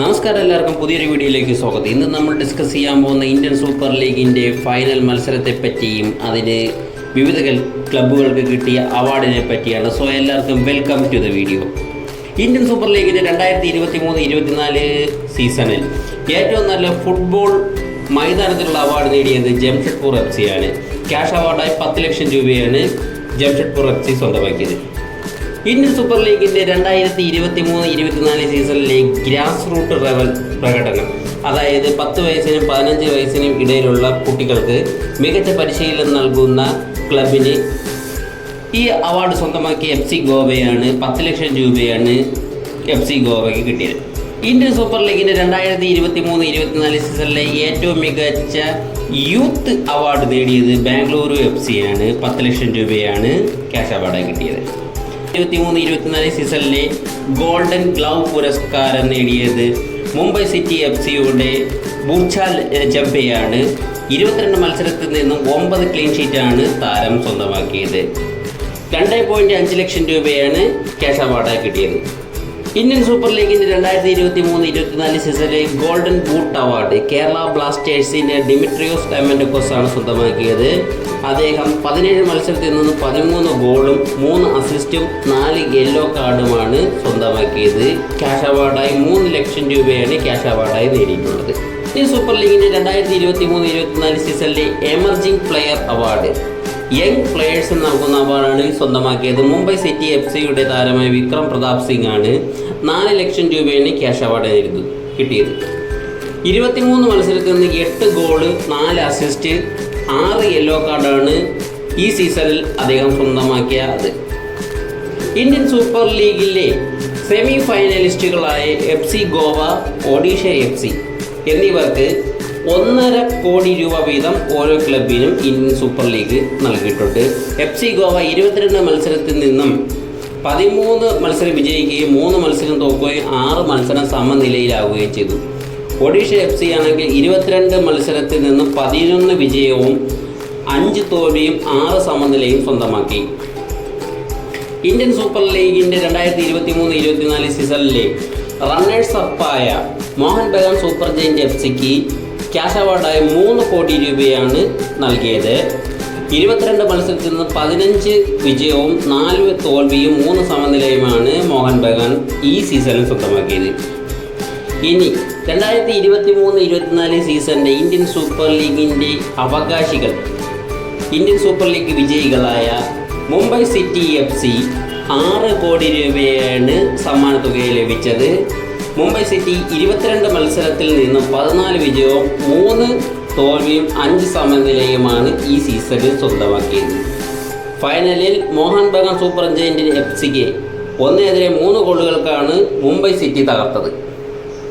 നമസ്കാരം എല്ലാവർക്കും. പുതിയൊരു വീഡിയോയിലേക്ക് സ്വാഗതം. ഇന്ന് നമ്മൾ ഡിസ്കസ് ചെയ്യാൻ പോകുന്ന ഇന്ത്യൻ സൂപ്പർ ലീഗിന്റെ ഫൈനൽ മത്സരത്തെ പറ്റിയും അതിന് വിവിധ ക്ലബ്ബുകൾക്ക് കിട്ടിയ അവാർഡിനെ പറ്റിയാണ്. സോ എല്ലാവർക്കും welcome to the video Indian super ലീഗിന്റെ രണ്ടായിരത്തി ഇരുപത്തി മൂന്ന് ഇരുപത്തിനാല് സീസണിൽ ഏറ്റവും നല്ല ഫുട്ബോൾ മൈതാനത്തിലുള്ള അവാർഡ് നേടിയത് ജംഷഡ്പൂർ എഫ് ആണ്. ക്യാഷ് അവാർഡായി പത്ത് ലക്ഷം രൂപയാണ് ജംഷഡ്പൂർ എഫ് സി സ്വന്തമാക്കിയത്. ഇന്ത്യൻ സൂപ്പർ ലീഗിന്റെ രണ്ടായിരത്തി ഇരുപത്തി മൂന്ന് ഇരുപത്തിനാല് സീസണിലെ ഗ്രാസ് റൂട്ട് ലെവൽ പ്രകടനം അതായത് പത്ത് വയസ്സിനും പതിനഞ്ച് വയസ്സിനും ഇടയിലുള്ള കുട്ടികൾക്ക് മികച്ച പരിശീലനം നൽകുന്ന ക്ലബിന് ഈ അവാർഡ് സ്വന്തമാക്കിയ എഫ് സി ഗോവയാണ് പത്ത് ലക്ഷം രൂപയാണ് എഫ് സി ഗോവയ്ക്ക് കിട്ടിയത്. ഇന്ത്യൻ സൂപ്പർ ലീഗിന്റെ രണ്ടായിരത്തി ഇരുപത്തി മൂന്ന് ഇരുപത്തിനാല് സീസണിലെ ഏറ്റവും മികച്ച യൂത്ത് അവാർഡ് നേടിയത് ബാംഗ്ലൂരു എഫ് സിയാണ് പത്ത് ലക്ഷം രൂപയാണ് ക്യാഷ് അവാർഡായി കിട്ടിയത്. ഇരുപത്തി മൂന്ന് ഇരുപത്തിനാല് സീസണിലെ ഗോൾഡൻ ഗ്ലൗ പുരസ്കാരം നേടിയത് മുംബൈ സിറ്റി എഫ് സിയുടെ ബുർച്ചാൽ ജബ്ബയാണ് ഇരുപത്തിരണ്ട് മത്സരത്തിൽ നിന്നും ഒമ്പത് ക്ലീൻ ഷീറ്റാണ് താരം സ്വന്തമാക്കിയത്. രണ്ട് പോയിന്റ് അഞ്ച് ലക്ഷം രൂപയാണ് ക്യാഷ് അവാർഡായി കിട്ടിയത്. ഇന്ത്യൻ സൂപ്പർ ലീഗിന്റെ രണ്ടായിരത്തി ഇരുപത്തി മൂന്ന് ഇരുപത്തിനാല് സീസണിലെ ഗോൾഡൻ ബൂട്ട് അവാർഡ് കേരള ബ്ലാസ്റ്റേഴ്സിന്റെ ഡിമിട്രിയോസ് ഡയമൻഡക്കോസ് ആണ് സ്വന്തമാക്കിയത്. അദ്ദേഹം പതിനേഴ് മത്സരത്തിൽ നിന്ന് പതിമൂന്ന് ഗോളും മൂന്ന് അസിസ്റ്റും നാല് യെല്ലോ കാർഡുമാണ് സ്വന്തമാക്കിയത്. ക്യാഷ് അവാർഡായി മൂന്ന് ലക്ഷം രൂപയാണ് ക്യാഷ് അവാർഡായി നേടിയിട്ടുള്ളത്. ഇന്ത്യൻ സൂപ്പർ ലീഗിന്റെ രണ്ടായിരത്തി ഇരുപത്തി മൂന്ന് ഇരുപത്തിനാല് സീസണിലെ emerging player award. Young players നൽകുന്ന അവാർഡാണ് സ്വന്തമാക്കിയത്. മുംബൈ സിറ്റി എഫ് സിയുടെ താരമായ വിക്രം പ്രതാപ് സിംഗ് ആണ് നാല് ലക്ഷം രൂപയാണ് ക്യാഷ് അവാർഡ് നേരിടുന്നത് കിട്ടിയത്. ഇരുപത്തിമൂന്ന് മത്സരത്തിൽ നിന്ന് എട്ട് ഗോൾ നാല് അസിസ്റ്റ് ആറ് യെല്ലോ കാർഡാണ് ഈ സീസണിൽ അദ്ദേഹം സ്വന്തമാക്കിയത്. ഇന്ത്യൻ സൂപ്പർ ലീഗിലെ semi ഫൈനലിസ്റ്റുകളായ F C Goa Odisha F C എന്നിവർക്ക് ഒന്നര കോടി രൂപ വീതം ഓരോ ക്ലബിനും ഇന്ത്യൻ സൂപ്പർ ലീഗ് നൽകിയിട്ടുണ്ട്. എഫ് സി ഗോവ ഇരുപത്തിരണ്ട് മത്സരത്തിൽ നിന്നും പതിമൂന്ന് മത്സരം വിജയിക്കുകയും മൂന്ന് മത്സരം തോക്കുകയും ആറ് മത്സരം സമനിലയിലാവുകയും ചെയ്തു. ഒഡീഷ എഫ് സി ആണെങ്കിൽ ഇരുപത്തിരണ്ട് മത്സരത്തിൽ നിന്നും പതിനൊന്ന് വിജയവും അഞ്ച് തോൽവിയും ആറ് സമനിലയും സ്വന്തമാക്കി. ഇന്ത്യൻ സൂപ്പർ ലീഗിന്റെ രണ്ടായിരത്തി ഇരുപത്തി മൂന്ന് ഇരുപത്തിനാല് സീസണിലെ runners അപ്പായ Mohun Bagan super giant F സിക്ക് ക്യാഷ് അവാർഡായ മൂന്ന് കോടി രൂപയാണ് നൽകിയത്. ഇരുപത്തിരണ്ട് മത്സരത്തിൽ നിന്ന് പതിനഞ്ച് വിജയവും നാല് തോൽവിയും മൂന്ന് സമനിലയുമാണ് മോഹൻ ബഗാൻ ഈ സീസണിൽ സ്വന്തമാക്കിയത്. ഇനി രണ്ടായിരത്തി ഇരുപത്തി മൂന്ന് ഇരുപത്തിനാല് സീസണിന്റെ ഇന്ത്യൻ സൂപ്പർ ലീഗിന്റെ അവകാശികൾ ഇന്ത്യൻ സൂപ്പർ ലീഗ് വിജയികളായ മുംബൈ സിറ്റി എഫ് സി ആറ് കോടി രൂപയാണ് സമ്മാന തുകയെ ലഭിച്ചത്. മുംബൈ സിറ്റി ഇരുപത്തിരണ്ട് മത്സരത്തിൽ നിന്നും പതിനാല് വിജയവും മൂന്ന് തോൽവിയും അഞ്ച് സമനിലയുമാണ് ഈ സീസണിൽ സ്വന്തമാക്കിയത്. ഫൈനലിൽ മോഹൻ ബഗാൻ സൂപ്പർ ജയന്റിന് എഫ് സിക്ക് ഒന്നിനെതിരെ മൂന്ന് ഗോളുകൾക്കാണ് മുംബൈ സിറ്റി തകർത്തത്.